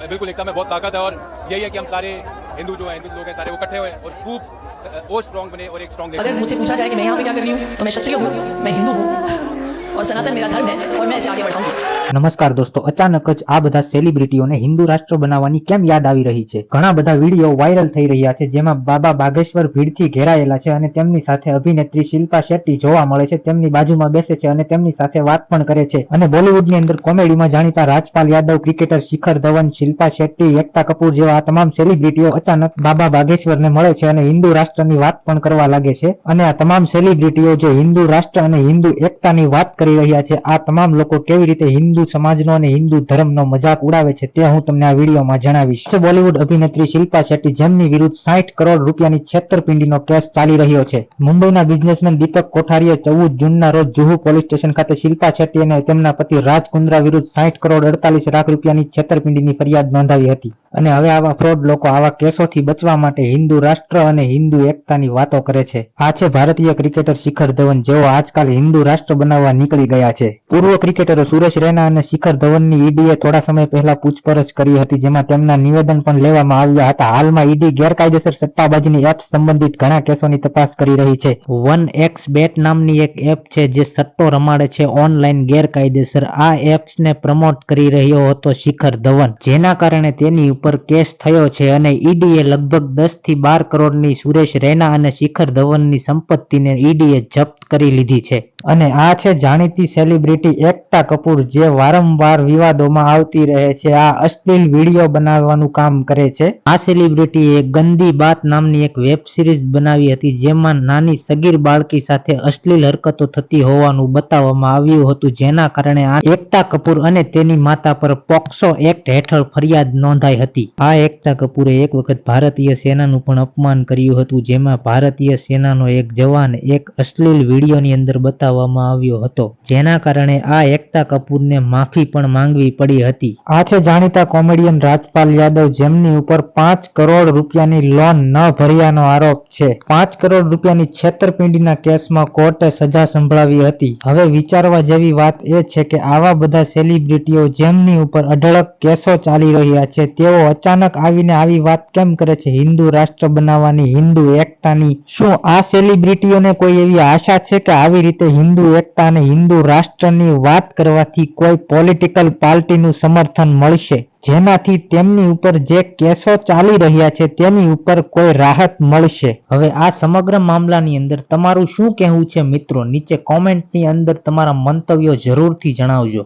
बिल्कुल एकता में बहुत ताकत है और यही है कि हम सारे हिंदू जो है हिंदू लोग हैं सारे वो इकट्ठे हुए और खूब अ, और स्ट्रांग बने और एक स्ट्रांग देश अगर मुझसे पूछा जाए कि मैं यहाँ पे क्या कर रही हूँ तो मैं क्षत्रिय हूँ मैं हिंदू हूँ और सनातन मेरा धर्म है और मैं इसे आगे बढ़ाऊंगी નમસ્કાર દોસ્તો અચાનક જ આ બધા સેલિબ્રિટીઓને હિન્દુ રાષ્ટ્ર બનાવવાની કેમ યાદ આવી રહી છે ઘણા બધા વિડીયો વાયરલ થઈ રહ્યા છે જેમાં બાબા બાગેશ્વર ભીડથી ઘેરાયેલા છે અને તેમની સાથે અભિનેત્રી શિલ્પા શેટ્ટી જોવા મળે છે તેમની બાજુમાં બેસે છે અને તેમની સાથે વાત પણ કરે છે અને બોલિવૂડની અંદર કોમેડીમાં જાણીતા રાજપાલ યાદવ ક્રિકેટર શિખર ધવન શિલ્પા શેટ્ટી એકતા કપૂર જેવા આ તમામ સેલિબ્રિટીઓ અચાનક બાબા બાગેશ્વરને મળે છે અને હિન્દુ રાષ્ટ્રની વાત પણ કરવા લાગે છે અને આ તમામ સેલિબ્રિટીઓ જે હિન્દુ રાષ્ટ્ર અને હિન્દુ એકતાની વાત કરી રહ્યા છે. આ તમામ લોકો કેવી રીતે હિન્દુ સમાજનો અને હિન્દુ ધર્મનો મજાક ઉડાવે છે તે હું તમને આ વિડીયોમાં જણાવીશ. બોલિવૂડ અભિનેત્રી શિલ્પા શેટ્ટી જેમની વિરુદ્ધ સાઠ કરોડ રૂપિયાની છેતરપિંડીનો કેસ ચાલી રહ્યો છે. મુંબઈના બિઝનેસમેન દીપક કોઠારીએ ચૌદ જૂનના રોજ જુહુ પોલીસ સ્ટેશન ખાતે શિલ્પા શેટ્ટી અને તેમના પતિ રાજ કુંદ્રા વિરુદ્ધ સાઠ કરોડ અડતાલીસ લાખ રૂપિયાની છેતરપિંડીની ફરિયાદ નોંધાવી હતી. અને હવે આવા ફ્રોડ લોકો આવા કેસોથી બચવા માટે હિન્દુ રાષ્ટ્ર અને હિન્દુ એકતાની વાતો કરે છે. આ છે ભારતીય ક્રિકેટર શિખર ધવન, જેઓ આજકાલ હિન્દુ રાષ્ટ્ર બનાવવા નીકળી ગયા છે. પૂર્વ ક્રિકેટરો સુરેશ રૈના અને શિખર ધવનની ઈડીએ થોડા સમય પહેલા પૂછપરછ કરી હતી, જેમાં તેમના નિવેદન પણ લેવામાં આવ્યા હતા. હાલમાં ઈડી ગેરકાયદેસર સટ્ટાબાજીની એપ સંબંધિત ઘણા કેસોની તપાસ કરી રહી છે. વન એક્સ બેટ નામની એક એપ છે, જે સટ્ટો રમાડે છે ઓનલાઈન ગેરકાયદેસર. આ એપ્સને પ્રમોટ કરી રહ્યો હતો શિખર ધવન, જેના કારણે તેની ઉપર કેસ થયો છે અને ઈડીએ લગભગ દસથી બાર કરોડની સુરેશ રૈના અને શિખર ધવનની સંપત્તિને ઈડીએ જપ્ત કરી લીધી છે. અને આ છે જાણીતી સેલિબ્રિટી એકતા કપૂર જે વારંવાર વિવાદોમાં આવતી રહે છે. આ અશ્લીલ વીડિયો બનાવવાનું કામ કરે છે. આ સેલિબ્રિટીએ ગંદી બાત નામની એક વેબ સિરીઝ બનાવી હતી, જેમાં નાની સગીર બાળકી સાથે અશ્લીલ હરકતો થતી હોવાનું બતાવવામાં આવ્યું હતું, જેના કારણે આ એકતા કપૂર અને તેની માતા પર પોક્સો એક્ટ હેઠળ ફરિયાદ નોંધાઈ હતી. આ એકતા કપૂરે એક વખત ભારતીય સેનાનું પણ અપમાન કર્યું હતું, જેમાં ભારતીય સેનાનો એક જવાન એક અશ્લીલ વિડીયોની અંદર બતાવવામાં આવ્યો હતો, જેના કારણે આ એકતા કપૂરને માફી પણ માંગવી પડી હતી. આ છે જાણીતા કોમેડિયન રાજપાલ યાદવ જેમની ઉપર પાંચ કરોડ રૂપિયાની લોન ન ભર્યાનો આરોપ છે. પાંચ કરોડ રૂપિયાની છેતરપિંડીના કેસમાં કોર્ટે સજા સંભળાવી હતી. હવે વિચારવા જેવી વાત એ છે કે આવા બધા સેલિબ્રિટીઓ જેમની ઉપર અઢળક કેસો ચાલી રહ્યા છે, તેઓ અચાનક આવીને આવી વાત કેમ કરે છે? હિન્દુ રાષ્ટ્ર બનાવવાની, હિન્દુ એકતાની શું આ સેલિબ્રિટીઓને કોઈ એવી આશા છે કે આવી રીતે હિન્દુ એકતા અને હિન્દુ રાષ્ટ્રની વાત કરવાથી કોઈ પોલિટિકલ પાર્ટીનું સમર્થન મળશે. જેનાથી તેમની ઉપર જે કેસો ચાલી રહ્યા છે તેની ઉપર કોઈ રાહત મળશે. હવે આ સમગ્ર મામલાની અંદર તમારું શું કહેવું છે મિત્રો? નીચે કોમેન્ટની અંદર તમારા મંતવ્યો જરૂરથી જણાવજો.